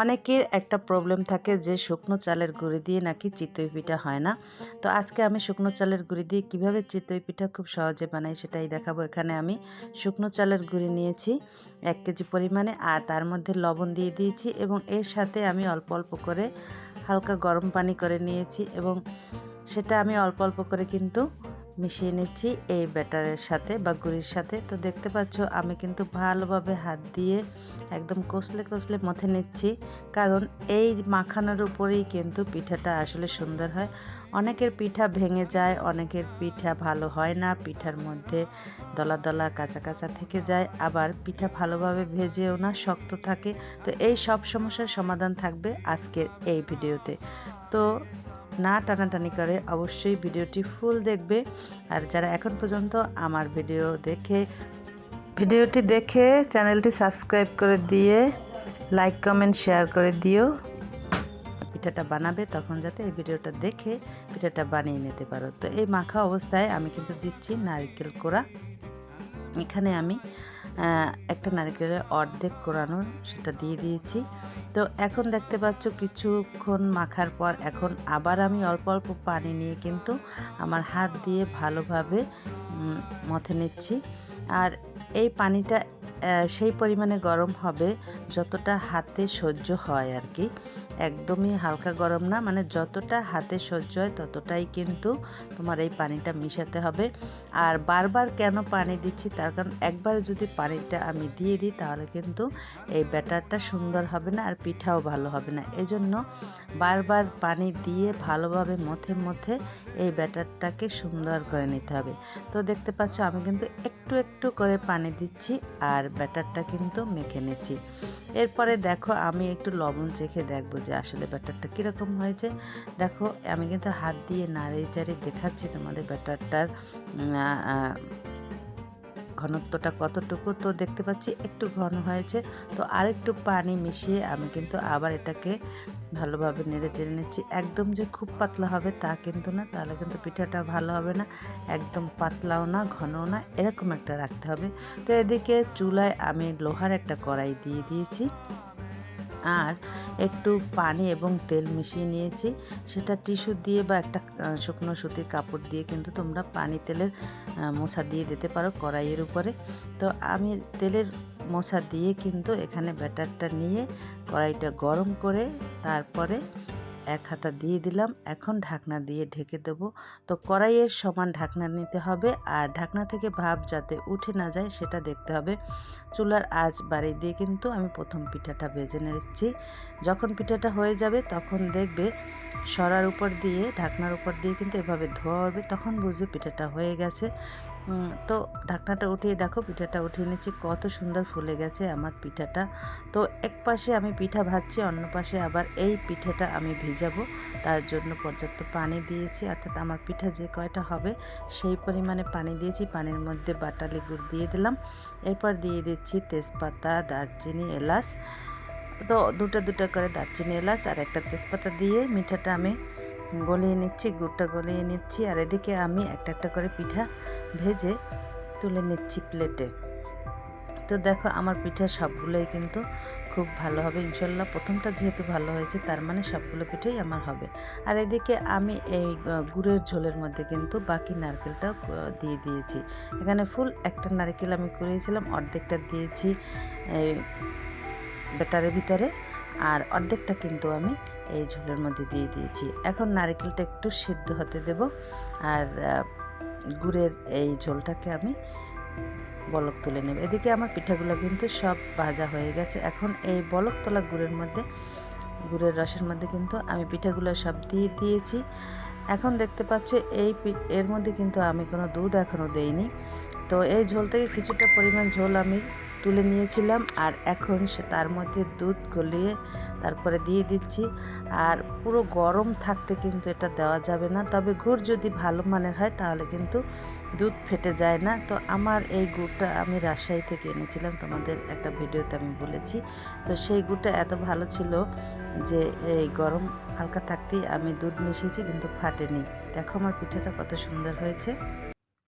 অনেকের একটা প্রবলেম থাকে যে শুকনো চালের গুঁড়ি দিয়ে নাকি চিতই পিঠা হয় না। তো আজকে আমি শুকনো চালের গুঁড়ি দিয়ে কীভাবে চিতই পিঠা খুব সহজে বানাই সেটাই দেখাবো। এখানে আমি শুকনো চালের গুঁড়ি নিয়েছি এক কেজি পরিমাণে আর তার মধ্যে লবণ দিয়ে দিয়েছি এবং এর সাথে আমি অল্প অল্প করে হালকা গরম পানি করে নিয়েছি এবং সেটা আমি অল্প অল্প করে কিন্তু মিশিয়ে নিচ্ছি এই ব্যাটারের সাথে বা গুড়ির সাথে। তো দেখতে পাচ্ছ, আমি কিন্তু ভালোভাবে হাত দিয়ে একদম কষলে কষলে মথে নিচ্ছি। কারণ এই মাখানোর উপরেই কিন্তু পিঠাটা আসলে সুন্দর হয়। অনেকের পিঠা ভেঙে যায়, অনেকের পিঠা ভালো হয় না, পিঠার মধ্যে দলা দলা কাঁচা কাঁচা থেকে যায়। আবার পিঠা ভালোভাবে ভেজেও না, শক্ত থাকে। তো এই সব সমস্যার সমাধান থাকবে আজকের এই ভিডিওতে। তো না টানাটানি করে অবশ্যই ভিডিওটি ফুল দেখবে। আর যারা এখন পর্যন্ত আমার ভিডিও দেখে, ভিডিওটি দেখে চ্যানেলটি সাবস্ক্রাইব করে দিয়ে, লাইক, কমেন্ট, শেয়ার করে দিও। পিঠাটা বানাবে তখন যাতে এই ভিডিওটা দেখে পিঠাটা বানিয়ে নিতে পারো। তো এই মাখা অবস্থায় আমি কিন্তু দিচ্ছি নারকেল কোড়া। এখানে আমি একটা নারকেলের অর্ধেক কোরানো সেটা দিয়ে দিয়েছি। তো এখন দেখতে পাচ্ছ কিছুক্ষণ মাখার পর এখন আবার আমি অল্প অল্প পানি নিয়ে কিন্তু আমার হাত দিয়ে ভালোভাবে মথে নিচ্ছি। আর এই পানিটা সেই পরিমাণে গরম হবে যতটা হাতে সহ্য হয় আর কি। একদমই হালকা গরম না মানে যতটা হাতে সহ্য হয় ততটাই কিন্তু তোমার এই পানিটা মিশাতে হবে। আর বারবার কেন পানি দিচ্ছি তার কারণ একবার যদি পানিটা আমি দিয়ে দিই তাহলে কিন্তু এই ব্যাটারটা সুন্দর হবে না আর পিঠাও ভালো হবে না। এজন্য বারবার পানি দিয়ে ভালোভাবে মথে মথে এই ব্যাটারটাকে সুন্দর করে নিতে হবে। তো দেখতে পাচ্ছ আমি কিন্তু একটু একটু করে পানি দিচ্ছি আর ব্যাটারটা কিন্তু মেখে নিচ্ছি। এরপরে দেখো আমি একটু লবণ চেখে দেখব যে আসলে ব্যাটারটা কীরকম হয়েছে। দেখো, আমি কিন্তু হাত দিয়ে নাড়ে চাড়ে দেখাচ্ছি তোমাদের ব্যাটারটার ঘনত্বটা কতটুকু। তো দেখতে পাচ্ছি একটু ঘন হয়েছে। তো আরেকটু পানি মিশিয়ে আমি কিন্তু আবার এটাকে ভালোভাবে নেড়ে চেড়ে নিচ্ছি। একদম যে খুব পাতলা হবে তা কিন্তু না। তাহলে কিন্তু পিঠাটা ভালো হবে না। একদম পাতলাও না, ঘনও না, এরকম একটা রাখতে হবে। তো এদিকে চুলায় আমি লোহার একটা কড়াই দিয়ে দিয়েছি। আর একটু পানি এবং তেল মিশিয়ে নিয়েছি। সেটা টিস্যু দিয়ে বা একটা শুকনো সুতির কাপড় দিয়ে কিন্তু তোমরা পানি তেলের মোছা দিয়ে দিতে পারো কড়াইয়ের উপরে। তো আমি তেলের মোছা দিয়ে কিন্তু এখানে ব্যাটারটা নিয়ে কড়াইটা গরম করে তারপরে এক হাতা দিয়ে দিলাম, এখন ঢাকনা দিয়ে ঢেকে দেব। তো কড়াইয়ের সমান ঢাকনা নিতে হবে, আর ঢাকনা থেকে ভাব যাতে উঠে না যায় সেটা দেখতে হবে। চুলার আঁচ বাড়িয়ে দিয়ে কিন্তু আমি প্রথম পিঠাটা ভেজে নিচ্ছি। যখন পিঠাটা হয়ে যাবে তখন দেখবে সরার উপর দিয়ে, ঢাকনার উপর দিয়ে কিন্তু এভাবে ধোয়া হবে, তখন বুঝবে পিঠাটা হয়ে গেছে। তো ঢাকনাটা উঠিয়ে দেখো, পিঠাটা উঠিয়ে নিচ্ছি। কত সুন্দর ফুলে গেছে আমার পিঠাটা। তো এক পাশে আমি পিঠা ভাজছি, অন্য পাশে আবার এই পিঠাটা আমি ভিজাবো। তার জন্য পর্যাপ্ত পানি দিয়েছি। অর্থাৎ আমার পিঠা যে কয়টা হবে, সেই পরিমাণে পানি দিয়েছি। পানির মধ্যে বাটালি গুড় দিয়ে দিলাম। এরপর দিয়ে দিচ্ছি তেজপাতা, দারচিনি, এলাচ। তো দুটো দুটো করে দারচিনি এলাচ আর একটা তেজপাতা দিয়ে মিঠাটা আমি গলিয়ে নিচ্ছি, গুড়টা গলিয়ে নিচ্ছি। আর এদিকে আমি একটা একটা করে পিঠা ভেজে তুলে নিচ্ছি প্লেটে। তো দেখো, আমার পিঠা সবগুলোই কিন্তু খুব ভালো হবে। ইনশাল্লাহ প্রথমটা যেহেতু ভালো হয়েছে, তার মানে সবগুলো পিঠেই আমার হবে। আর এদিকে আমি এই গুড়ের ঝোলের মধ্যে কিন্তু বাকি নারকেলটাও দিয়ে দিয়েছি। এখানে ফুল একটা নারকেল আমি করিয়েছিলাম অর্ধেকটা দিয়েছি। ব্যাটারের ভিতরে আর অর্ধেকটা কিন্তু আমি এই ঝোলের মধ্যে দিয়ে দিয়েছি। এখন নারকেলটা একটু সিদ্ধ হতে দেব আর গুড়ের এই ঝোলটাকে আমি বলক তুলে নেব। এদিকে আমার পিঠাগুলো কিন্তু সব ভাজা হয়ে গেছে। এখন এই বলক তোলা গুড়ের মধ্যে, গুড়ের রসের মধ্যে কিন্তু আমি পিঠাগুলো সব দিয়ে দিয়েছি। এখন দেখতে পাচ্ছি এই এর মধ্যে কিন্তু আমি কোনো দুধ এখনও দেইনি। তো এই ঝোল থেকে কিছুটা পরিমাণ ঝোল আমি তুলে নিয়েছিলাম আর এখন সে তার মধ্যে দুধ গলিয়ে তারপরে দিয়ে দিচ্ছি। আর পুরো গরম থাকতে কিন্তু এটা দেওয়া যাবে না। তবে গুড় যদি ভালো মানের হয় তাহলে কিন্তু দুধ ফেটে যায় না। তো আমার এই গুড়টা আমি রাজশাহী থেকে এনেছিলাম। তোমাদের একটা ভিডিওতে আমি বলেছি। তো সেই গুড়টা এত ভালো ছিল যে এই গরম হালকা থাকতেই আমি দুধ মিশিয়েছি কিন্তু ফাটেনি। দেখো আমার পিঠাটা কত সুন্দর হয়েছে।